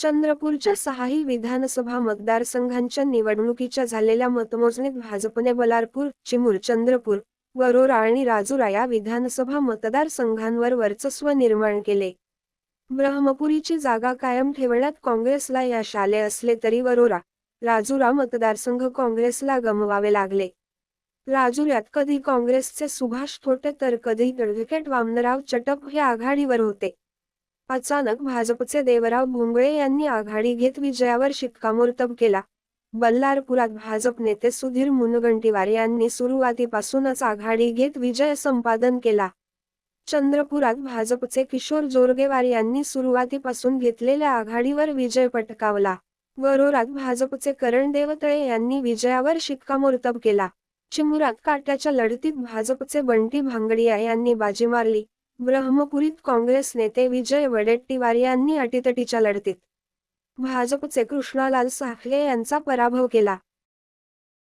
चंद्रपूरच्या सहाही विधानसभा मतदारसंघांच्या निवडणुकीच्या झालेल्या मतमोजणीत भाजपने बलारपूर चिमूर चंद्रपूर वरोरा आणि राजुरा या विधानसभा मतदारसंघांवर वर्चस्व निर्माण केले. ब्रह्मपुरीची जागा कायम ठेवण्यात काँग्रेसला यश आले असले तरी वरोरा राजुरा मतदारसंघ काँग्रेसला गमवावे लागले. राजुऱ्यात कधी काँग्रेसचे सुभाष थोटे तर कधी ॲडव्होकेट वामनराव चटप हे आघाडीवर होते. अचानक भाजपचे देवराव भोंगळे यांनी आघाडी घेत विजयावर शिक्कामोर्तब केला. बल्लारपुरात भाजप नेते सुधीर मुनगंटीवार यांनी सुरुवातीपासूनच आघाडी घेत विजय संपादन केला. चंद्रपुरात भाजपचे किशोर जोरगेवार यांनी सुरुवातीपासून घेतलेल्या आघाडीवर विजय पटकावला. वरोरात भाजपचे करण देवतळे यांनी विजयावर शिक्कामोर्तब केला. चिमुरात काट्याच्या लढतीत भाजपचे बंटी भांगडिया यांनी बाजी मारली. ब्रह्मपुरीत काँग्रेस नेते विजय वडेट्टीवार यांनी अटीतटीच्या लढतीत. भाजपचे कृष्णालाल साखले यांचा पराभव केला.